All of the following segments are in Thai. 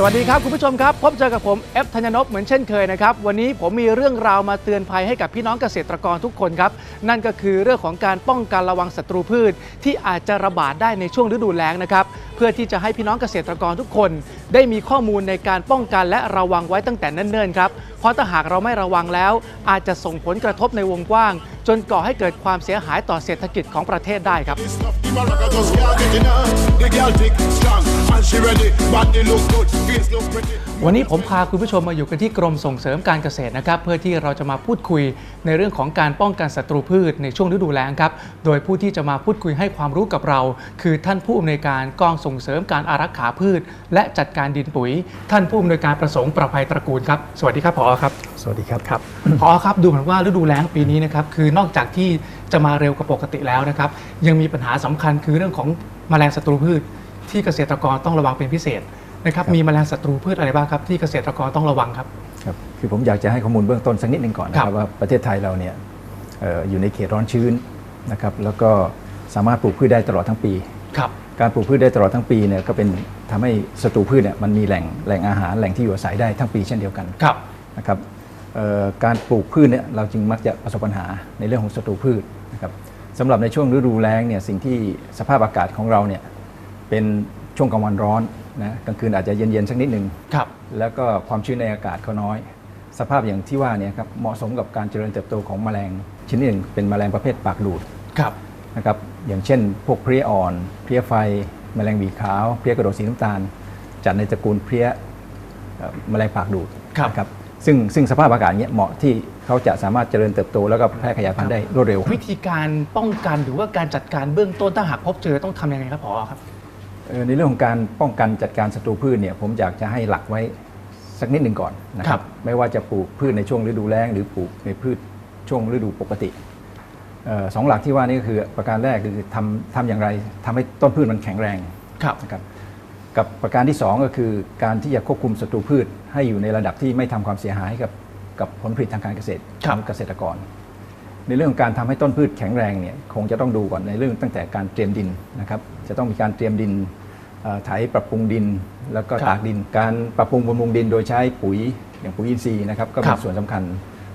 สวัสดีครับ คุณผู้ชมครับ พบเจอกับผมเอฟธัญญนพเหมือนเช่นเคยนะครับ วันนี้ผมมีเรื่องราวมาเตือนภัยให้กับพี่น้องเกษตรกรทุกคนครับ นั่นก็คือเรื่องของการป้องกันระวังศัตรูพืช ที่อาจจะระบาดได้ในช่วงฤดูแล้งนะครับ เพื่อที่จะให้พี่น้องเกษตรกรทุกคน ได้มีข้อมูลในการป้องกันและระวังไว้ตั้งแต่เนิ่นๆครับเพราะถ้าหากเราไม่ระวังแล้ว อาจจะส่งผลกระทบในวงกว้าง จนก่อให้เกิดความเสียหายต่อเศรษฐกิจของประเทศได้ครับ This stuff, the maraca just can't get enough. The girl thick, strong, and she ready. Body look good, skills look pretty. วันนี้ผมพาคุณผู้ชมมาอยู่กันที่กรมส่งเสริมการเกษตรนะครับ เพื่อที่เราจะมาพูดคุยในเรื่องของการป้องกันศัตรูพืชในช่วงฤดูแล้งครับ โดยผู้ที่จะมาพูดคุยให้ความรู้กับเรา คือท่านผู้อำนวยการกองส่งเสริมการอารักขาพืช และจัดการดินปุ๋ย ท่านผู้อำนวยการประสงค์ประภัยตระกูลครับสวัสดีครับผอครับ สวัสดีครับครับพอครับดูเหมือนว่าฤดูแล้งปีนี้นะครับคือนอกจากที่จะมาเร็วกว่าปกติแล้วนะครับยังมีปัญหาสำคัญคือเรื่องของแมลงศัตรูพืช ที่เกษตรกรต้องระวังเป็นพิเศษนะครับครับมีแมลงศัตรูพืชอะไรบ้างครับที่เกษตรกรต้องระวังครับครับคือผมอยากจะให้ข้อมูลเบื้องต้นสักนิดหนึ่งก่อนนะคครัรับบว่าประเทศไทยเราเนี่ยเอ่ออยู่ในเขตร้อนชื้นนะครับแล้วก็สามารถปลูกพืชได้ตลอดทั้งปีครับการปลูกพืชได้ตลอดทั้งปีเนี่ยก็เป็นทำให้ศัตรูพืชเนี่ยมันมีแหล่งแหล่งอาหารแหล่งที่อยู่อาศัยได้ทั้งปีเช่นเดียวกันครับนะครับเอ่อการปลูกพืชเนี่ยเราจึงมักจะประสบปัญหาในเรื่องของศัตรูพืชนะครับสำหรับในช่วงฤดูแล้งเนี่ยสิ่งที่สภาพอากาศของเราเนี่ย เป็นช่วงกลางวันร้อนนะกลางคืนอาจจะเย็นๆสักนิดหนึ่งครับ แล้วก็ความชื้นในอากาศก็น้อย สภาพอย่างที่ว่าเนี่ยครับเหมาะสมกับการเจริญเติบโตของแมลงชนิดหนึ่งเป็นแมลงประเภทปากดูดครับนะครับอย่างเช่น พวกเพลี้ยอ่อน เพลี้ยไฟ แมลงหวีขาว เพลี้ยกระโดดสีน้ำตาล จัดในตระกูลเพลี้ยเอ่อแมลงปากดูดครับนะครับซึ่งซึ่งสภาพอากาศเนี้ยเหมาะที่เขาจะสามารถเจริญเติบโตแล้วก็แพร่ขยายพันธุ์ได้รวดเร็ว วิธีการป้องกันหรือว่าการจัดการเบื้องต้นถ้าหากพบเจอต้องทำยังไงครับผอครับเอ่อ ในเรื่องของการป้องกันจัดการศัตรูพืชเนี่ยผมอยากจะให้หลักไว้สักนิดหนึ่งก่อนนะคครัรับบไม่ว่าจะปลูกพืชในช่วงฤดูแล้ง หรือปลูกในพืชช่วงฤดูปกติเออสองหลักที่ว่านี่ก็คือประการแรกคือทำทำอย่างไรทำให้ต้นพืชมันแข็งแรงครับนะครับกับประการที่สองก็คือการที่จะควบคุมศัตรูพืช ให้อยู่ในระดับที่ไม่ทำความเสียหายกับกับผลผลิตทางการเกษตรครัขบองเกษตรกร ในเรื่องของการทำให้ต้นพืชแข็งแรงเนี่ยคงจะต้องดูก่อนในเรื่องตั้งแต่การเตรียมดินนะครับจะต้องมีการเตรียมดินเอ่อ ไถปรับปรุงดิน แล้วก็ครับตากดิน การปรับปรุงบำรุงดินโดยใช้ปุ๋ยอย่างปุ๋ยอินทรีย์นะครับก็ครัเป็นบส่วนสำคัญ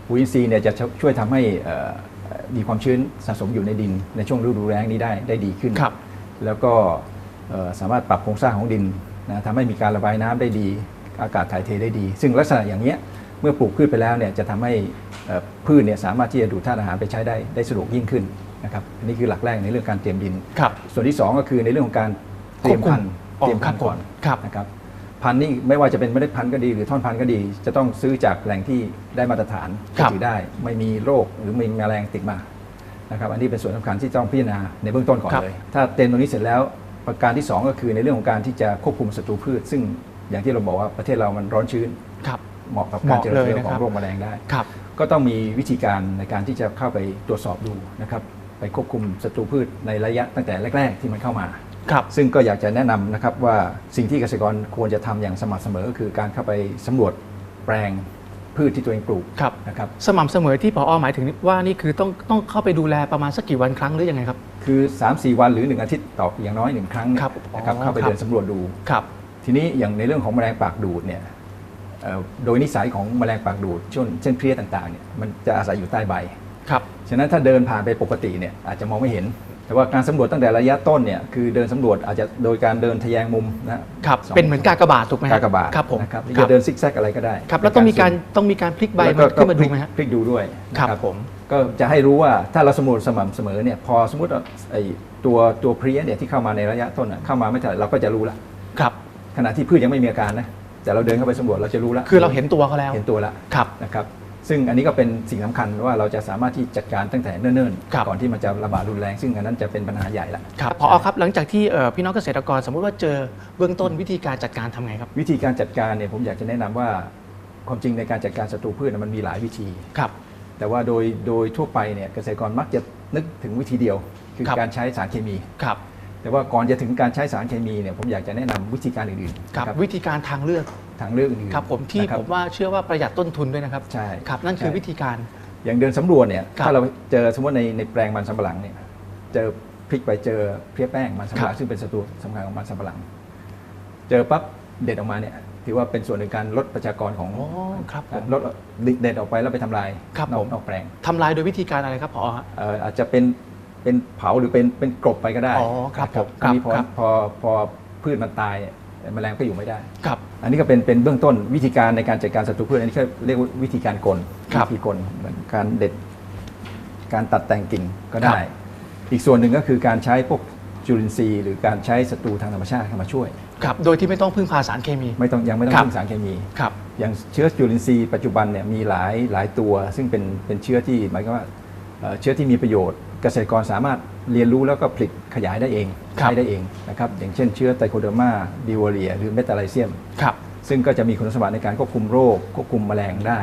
ปุ๋ยอินทรีย์เนี่ยจะช่วยทำให้เอ่อมีความชื้นสะสมอยู่ในดิน ในช่วงฤดูแล้งนี้ได้ได้ดีขึ้นครับแล้วก็เอ่อสามารถปรับโครงสร้างของดินนะทำให้มีการระบายน้ำได้ดี อากาศถ่ายเทได้ดี ซึ่งลักษณะอย่างเนี้ยเมื่อปลูกพืชไปแล้วเนี่ยจะทำให้เอ่อพืชเนี่ยสามารถที่จะดูดธาตุอาหารไปใช้ได้ได้สะดวกยิ่งขึ้นนะครับอันนี้คือหลักแรกในเรื่องการเตรียมดินครับส่วนที่ 2 ก็คือในเรื่องของการ เตรียมพันธุ์ควบคุมเตรียมพันธุ์ก่อนครับนะครับพันธุ์นี่ไม่ว่าจะเป็นเมล็ดพันธุ์ก็ดีหรือท่อนพันธุ์ก็ดี จะต้องซื้อจากแหล่งที่ได้มาตรฐานครับ ถือได้ไม่มีโรคหรือมีแมลงติดมานะครับอันนี้เป็นส่วนสำคัญที่ต้องพิจารณาในเบื้องต้นก่อนครับ เลย ถ้าเตรียมตรงนี้เสร็จแล้วประการที่2ก็คือในเรื่องของการที่จะควบคุมศัตรูพืช ซึ่งอย่างที่เราบอกว่าประเทศเรามันร้อนชื้น ครับ เหมาะกับเหการมาะเจริญเลยเติบโตนะขครัอบ งโรคแมลงได้ ครับ ก็ต้องมีวิธีการในการที่จะเข้าไปตรวจสอบดูนะครับ ไปควบคุมศัตรูพืชในระยะตั้งแต่แรก ๆ ที่มันเข้ามา ครับซึ่งก็อยากจะแนะนำนะครับว่าสิ่งที่เกษตรกรควรจะทำอย่างสม่ำเสมอก็คือการเข้าไปสำรวจแปลงพืชที่ตัวเองปลูกครับ นะครับ สม่ำเสมอที่ผอหมายถึงว่านี่คือต้องต้องเข้าไปดูแลประมาณสักกี่วันครั้งหรือยังไงครับ คือ 3-4 วันหรือ 1 อาทิตย์ต่ออย่างน้อยหนึ่งครั้งครับนะครับอ๋อเข้าไปครับ เดินสำรวจดู ครับ ทีนี้อย่างในเรื่องของแมลงปากดูดเนี่ยเอ่อโดยนิสัยของแมลงปากดูดเช่นเช่นเพลี้ยต่างๆเนี่ยมันจะอาศัยอยู่ใต้ใบ ครับ ฉะนั้นถ้าเดินผ่านไปปกติเนี่ยอาจจะมองไม่เห็น แต่ว่าการสำรวจตั้งแต่ระยะต้นเนี่ยคือเดินสำรวจอาจจะโดยการเดินทะแยงมุมนะครับสงเป็นเหมือนกากบาทถูกไหมฮะกากบาทครับผมนะครับหรือครัจะบเดินซิกแซกอะไรก็ได้ครับแล้วต้องมีการในต้องมีการพลิกใบซูมมันขึ้นมาดูไหมฮะพลิกดูด้วยนะครับผมก็จะให้รู้ว่าถ้าเราสำรวจสม่ำเสมอเนี่ยพอสมมติว่าไอ้ตัวตัวเพลี้ยเนี่ยที่เข้ามาในระยะต้นน่ะเข้ามาไม่เท่าไหร่เราก็จะรู้ละครับขณะที่พืชยังไม่มีอาการนะแต่เราเดินเข้าไปสำรวจเราจะรู้ละคือเราเห็นตัวเขาแล้วเห็นตัวละครับนะครับ ซึ่งอันนี้ก็เป็นสิ่งสำคัญว่าเราจะสามารถที่จัดการตั้งแต่เนิ่นครับๆก่อนที่มันจะระบาดรุนแรง ซึ่งอันนั้นจะเป็นปัญหาใหญ่ละครับพอครับหลังจากที่เอ่อพี่น้องเกษตรกรสมมุติว่าเจอเบื้องต้นวิธีการจัดการทำไงครับ วิธีการจัดการเนี่ยผมอยากจะแนะนำว่าความจริงในการจัดการศัตรูพืชน่ะมันมีหลายวิธีครับ แต่ว่าโดยโดยทั่วไปเนี่ยเกษตรกรมักจะนึกถึงวิธีเดียว คือครับการใช้สารเคมีครับ แต่ว่าก่อนจะถึงการใช้สารเคมีเนี่ยผมอยากจะแนะนำวิธีการอื่นๆครับนะวิธีการทางเลือกทางเลือกอื่นๆครับผมที่นะครัผบมว่าเชื่อว่าประหยัดต้นทุนด้วยนะครับใช่ครับนั่นคือใช่ วิธีการ อย่างเดินสำรวจเนี่ยครับถ้าเราเจอสมมติในในแปลงมันสำปะหลังเนี่ยเจอพลิกไปเจอเพลี้ยแป้งมันสำปะหลังซึ่งเป็นศัตรูสำคัญของมันสำปะหลัง เจอปั๊บเด็ดออกมาเนี่ยถือว่าเป็นส่วนหนึ่งการลดประชากรของอ๋อครับผม ลดเด็ดออกไปแล้วไปทำลายครับนอผกม นอกแปลงทำลายโดยวิธีการอะไรครับผอฮะ เอ่ออาจจะเป็น เป็นเผาหรือเป็นเป็นกลบไปก็ได้อ๋อครับนะผมทีนี้พอครับ พอพอพืชมันตายเนี่ยแมลงก็อยู่ไม่ได้ ครับ อันนี้ก็เป็นเป็นเบื้องต้นวิธีการในการจัดการศัตรูพืชอันนี้ก็เรียกว่าวิธีการกลครับวิธีกลเหมือนการเด็ด การตัดแต่งกิ่งก็ได้ ครับ อีกส่วนหนึ่งก็คือการใช้พวกจุลินทรีย์ หรือการใช้ศัตรูทางธรรมชาติเข้ามาช่วย ครับโดยที่ไม่ต้องพึ่งพาสารเคมี ไม่ต้องยังไม่ต้องครับ พึ่งสารเคมี ครับ อย่างเชื้อจุลินทรีย์ปัจจุบันเนี่ยมีหลายหลายตัว ซึ่งเป็นเป็นเชื้อที่หมายความว่าเอ่อเชื้อที่มีประโยชน์ เกษตรกรสามารถเรียนรู้แล้วก็ผลิตขยายได้เองครับใช้ได้เองนะครับอย่างเช่นเชื้อไตโคเดอร์มาดิวเรียหรือเมตาไลเซียมครับซึ่งก็จะมีคุณสมบัติในการควบคุมโรคควบคุมแมลงได้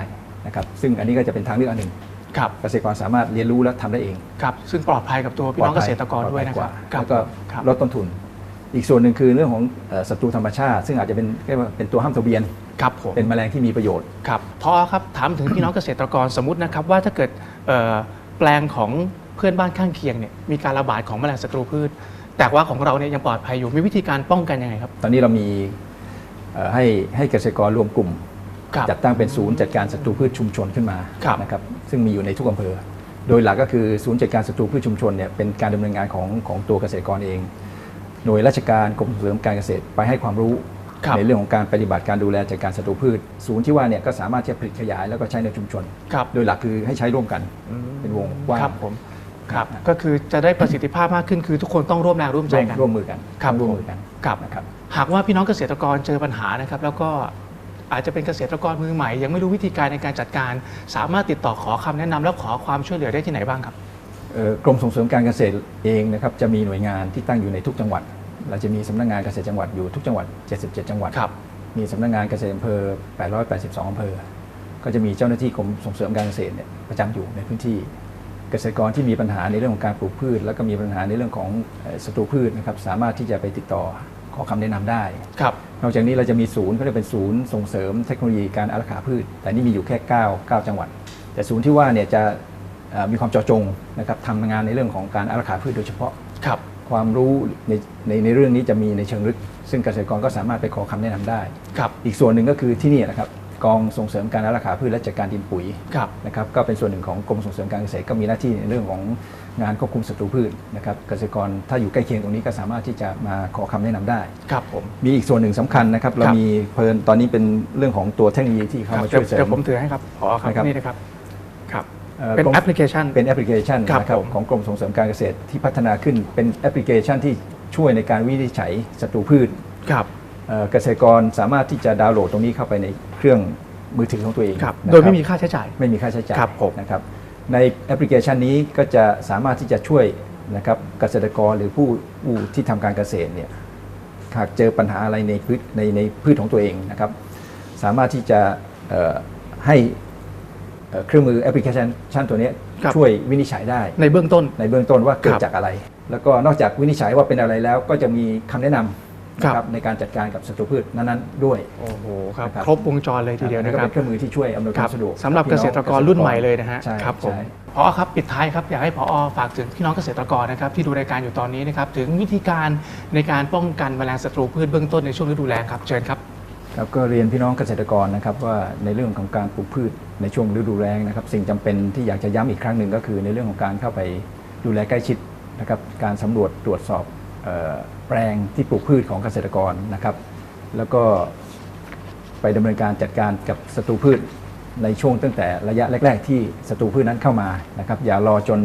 นะครับซึ่งอันนี้ก็จะเป็นทางเลือกอันหนึ่งครับเกษตรกรสามารถเรียนรู้และทำได้เองครับซึ่งปลอดภัยกับตัวพี่น้องเกษตรกรด้วยนะปคลรัอบดภักครับแล้วก็ครับลดต้นทุน อีกส่วนหนึ่งคือเรื่องของเอ่อศัตรูธรรมชาติ ซึ่งอาจจะเป็นเรียกว่าเป็นตัวห้ามตัวเบียนครับผมเป็นแมลงที่มีประโยชน์ครับพอครับถามถึงพี่น้องเกษตรกรสมมตินะครับว่าถ้าเกิดเอ่อแปลงของเพื่อนบ้านข้างเคียงเนี่ยมีการระบาดของแมลงศัตรูพืช แต่ว่าของเราเนี่ยยังปลอดภัยอยู่มีวิธีการป้องกันยังไงครับ ตอนนี้เรามีเอ่อให้ให้เกษตรกรรวมกลุ่ม ครับ จัดตั้งเป็นศูนย์จัดการศัตรูพืชชุมชนขึ้นมาครับ นะครับซึ่งมีอยู่ในทุกอำเภอ โดยหลักก็คือศูนย์จัดการศัตรูพืชชุมชนเนี่ยเป็นการดำเนินงานของของตัวเกษตรกรเอง หน่วยราชการกรมส่งเสริมการเกษตรไปให้ความรู้ครับ ในเรื่องของการปฏิบัติการดูแลจัดการศัตรูพืช ศูนย์ที่ว่าเนี่ยก็สามารถที่จะผลิตขยายแล้วก็ใช้ในชุมชน ครับ โดยหลักคือให้ใช้ร่วมกันเป็นวงกว้างครับผม ครับก็คือจะได้ประสิทธิภาพมากขึ้นคือทุกคนต้องร่วมแรงร่วมใจร่วมกันร่วมมือกันครับร่วมมือกันครับนะครับ หากว่าพี่น้องเกษตรกรเจอปัญหานะครับ แล้วก็อาจจะเป็นเกษตรกรมือใหม่ ยังไม่รู้วิธีการในการจัดการ สามารถติดต่อขอคำแนะนำและขอความช่วยเหลือได้ที่ไหนบ้างครับเอ่อกรมส่งเสริมการเกษตรเองนะครับจะมีหน่วยงานที่ตั้งอยู่ในทุกจังหวัด เราจะมีสำนักงานเกษตรจังหวัดอยู่ทุกจังหวัด 77 จังหวัดครับมีสำนักงานเกษตรอำเภอ 882อำเภอ ก็จะมีเจ้าหน้าที่กรมส่งเสริมการเกษตรเนี่ยประจำอยู่ในพื้นที่ เกษตรกรที่มีปัญหาในเรื่องของการปลูกพืช แล้วก็มีปัญหาในเรื่องของเอ่อศัตรูพืชนะครับสามารถที่จะไปติดต่อขอคำแนะนำได้ครับนอกจากนี้เราจะมีศูนย์เขาเรียกเป็นศูนย์ส่งเสริมเทคโนโลยีการอารักขาพืช แต่นี่มีอยู่แค่ 9 9 จังหวัด แต่ศูนย์ที่ว่าเนี่ยจะเอ่อมีความเจาะจงนะครับทำงานในเรื่องของการอารักขาพืชโดยเฉพาะครับความรู้ในในในเรื่องนี้จะมีในเชิงลึก ซึ่งเกษตรกรก็สามารถไปขอคำแนะนำได้ครับอีกส่วนหนึ่งก็คือที่นี่นะครับ กองส่งเสริมการอารักขาพืชและจัดการดินปุ๋ยครับนะครับก็เป็นส่วนหนึ่งของกรมส่งเสริมการเกษตรก็มีหน้าที่ในเรื่องของงานควบคุมศัตรูพืชนะครับเกษตรกรถ้าอยู่ใกล้เคียงตรงนี้ก็สามารถที่จะมาขอคำแนะนำได้ครับผมมีอีกส่วนหนึ่งสำคัญนะครับเราครับมีเพลินตอนนี้เป็นเรื่องของตัวเทคโนโลยีที่เข้ามาช่วยเสริเดี๋ยมวผมถือให้ครับขอครับนะครับนี่นะครับครับอ่อเป็นกรมแอปพลิเคชันเป็นแอปพลิเคชันครับนะครับผมของกรมส่งเสริมการเกษตรที่พัฒนาขึ้นเป็นแอปพลิเคชันที่ช่วยในการวินิจฉัยศัตรูพืชครับ เอ่อเกษตรกรสามารถที่จะดาวน์โหลดตรงนี้เข้าไปในเครื่องมือถือของตัวเองครับนะโดยไม่มีค่าใช้จ่าย ไม่มีค่าใช้จ่ายครับผมนะครับ ในแอปพลิเคชันนี้ก็จะสามารถที่จะช่วยนะครับเกษตรกรหรือผู้ผู้ที่ทำการเกษตรเนี่ยหากเจอปัญหาอะไรในพืชในในพืชของตัวเองนะครับ สามารถที่จะเอ่อให้เอ่อเครื่องมือแอปพลิเคชันตัวเนี้ยครับช่วยวินิจฉัยได้ในเบื้องต้นในเบื้องต้นว่าเกิคดรับจากอะไร แล้วก็นอกจากวินิจฉัยว่าเป็นอะไรแล้วก็จะมีคำแนะนำ นะคครัรับบในการจัดการกับศัตรูพืชนั้นๆด้วยโอ้โหครับนะครับครบวงจรเลยทีเดียวอันะคก็รับเป็นเครื่องมือที่ช่วยอำนวยคครัวาบมสะดวกสำหรับเกษตรกรรุ่นใหม่เลยนะฮะใช่ครับผมใช่พอครับปิดท้ายครับอยากให้พอฝากถึงพี่น้องเกษตรกรนะครับที่ดูรายการอยู่ตอนนี้นะครับถึงวิธีการในการป้องกันแมลงศัตรูพืชเบื้องต้นในช่วงฤดูแล้งครับเชิญครับครับก็เรียนพี่น้องเกษตรกรนะครับว่าในเรื่องของการปลูกพืชในช่วงฤดูแล้งนะครับสิ่งจำเป็นที่อยากจะย้ำอีกครั้งหนึ่งก็คือ ในเรื่องของการเข้าไปดูแลใกล้ชิดนะครับการสำรวจตรวจสอบเอ่อ แปลงที่ปลูกพืชของเกษตรกรนะครับ แล้วก็ไปดำเนินการจัดการกับศัตรูพืชในช่วงตั้งแต่ระยะแรก ๆ ที่ศัตรูพืชนั้นเข้ามานะครับ อย่ารอจน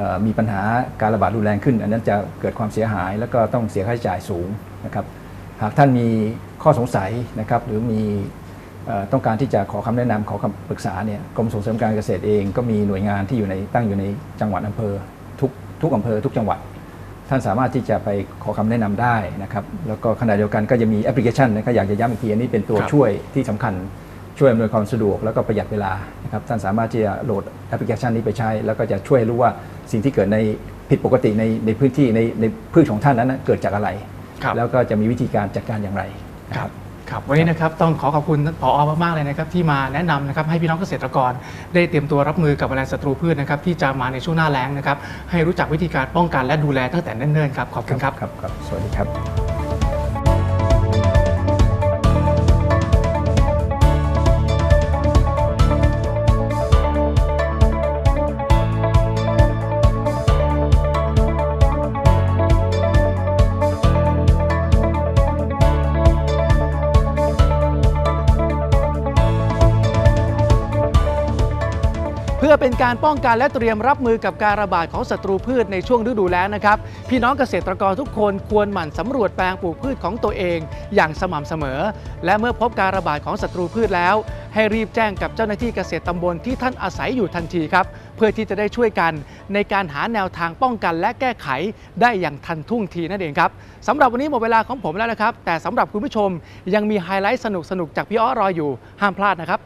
ออมีปัญหาการระบาดรุนแรงขึ้น อันนั้นจะเกิดความเสียหายแล้วก็ต้องเสียค่าใช้จ่ายสูงนะครับ หากท่านมีข้อสงสัยนะครับ หรือมีต้องการที่จะขอคำแนะนำขอคำปรึกษาเนี่ยกรมส่งเสริมการเกษตรเองก็มีหน่วยงานที่อยู่ในตั้งอยู่ในจังหวัดอำเภอทุกทุกอำเภอทุกจังหวัด ท่านสามารถที่จะไปขอคำแนะนำได้นะครับแล้วก็ขณะเดียวกันก็จะมีแอปพลิเคชันนะครับอยากจะย้ำอีกทีอันนี้เป็นตัวครับช่วยที่สำคัญช่วยอำนวยความสะดวกแล้วก็ประหยัดเวลานะครับท่านสามารถที่จะโหลดแอปพลิเคชันนี้ไปใช้ แล้วก็จะช่วยรู้ว่าสิ่งที่เกิดในผิดปกติในในพื้นที่ในในพืชของท่านนั้นนะเกิดจากอะไรครับแล้วก็จะมีวิธีการจัดการอย่างไรนะคครัรับบ ครับวันนี้นะครับต้องขอขอบคุณผอมากๆเลยนะครับที่มาแนะนำนะครับให้พี่น้องเกษตรกร ได้เตรียมตัวรับมือกับแมลงศัตรูพืชนะครับที่จะมาในช่วงหน้าแล้งนะครับให้รู้จักวิธีการป้องกันและดูแลตั้งแต่เนิ่นๆครับขอบคุณครับ ครับครับสวัสดีครับ เป็นการป้องกันและเตรียมรับมือกับการระบาดของศัตรูพืชในช่วงฤดูแล้งนะครับ พี่น้องเกษตรกรทุกคนควรหมั่นสำรวจแปลงปลูกพืชของตัวเอง อย่างสม่ำเสมอ และเมื่อพบการระบาดของศัตรูพืชแล้ว ให้รีบแจ้งกับเจ้าหน้าที่เกษตรตำบลที่ท่านอาศัยอยู่ทันทีครับ เพื่อที่จะได้ช่วยกัน ในการหาแนวทางป้องกันและแก้ไขได้อย่างทันท่วงทีนั่นเองครับสำหรับวันนี้หมดเวลาของผมแล้วนะครับ แต่สำหรับคุณผู้ชมยังมีไฮไลท์สนุกๆจากพี่อ้อรออยู่ห้ามพลาดนะครับ